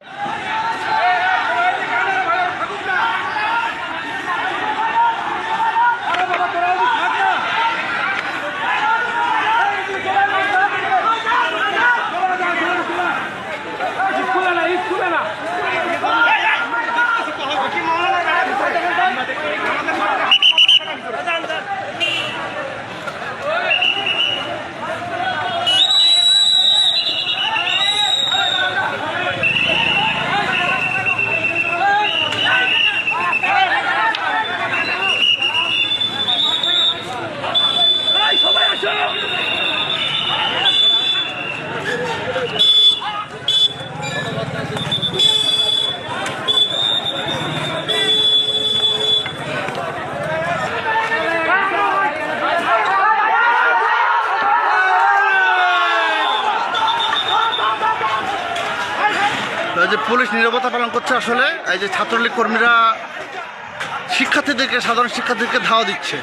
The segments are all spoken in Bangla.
তো এই যে পুলিশ নিরাপত্তা পালন করছে আসলে এই যে ছাত্রলীগ কর্মীরা শিক্ষার্থীদেরকে সাধারণ শিক্ষার্থীদেরকে ধাওয়া দিচ্ছে।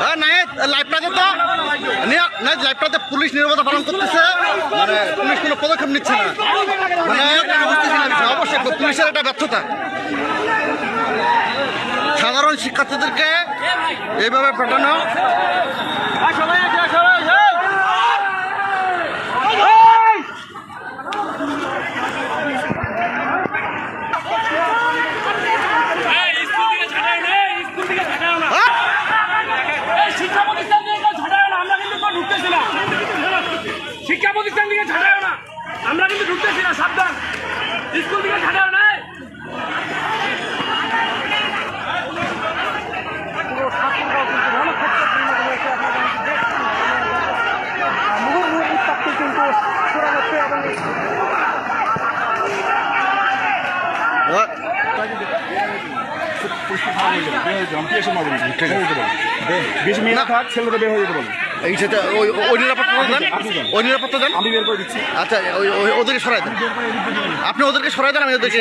হ্যাঁ, নায়েদ, তো না লাইফটাতে পুলিশ নিরাপত্তা পালন করতেছে। মানে পুলিশ কোনো পদক্ষেপ নিচ্ছে না। মানে অবশ্যই পুলিশের একটা ব্যর্থতা। সাধারণ শিক্ষার্থীদেরকে এইভাবে পাঠানো এই স্কুল থেকে ছাড়াও না এই স্কুল থেকে ছাড়াও না হ্যাঁ? এই শিক্ষা প্রতিষ্ঠান থেকে কেউ ছাড়াও না আমরা কিন্তু কেউ ঢুকতেছি না শিক্ষা প্রতিষ্ঠান থেকে ছাড়াও না আমরা কিন্তু ঢুকতেছি না সাবধান স্কুল থেকে ছাড়াও না বেশি মেয়েরা থাক ছেলেরা বের হয়ে যেতে বলো। এই সেটা ওই ওই নিরাপত্তা দেন। ওই নিরাপত্তা দেন। আমি বের করে দিচ্ছি। আচ্ছা ওই ওই- ওদেরকে সরাই দেন। আপনি ওদেরকে সরাই দেন আমি ওদেরকে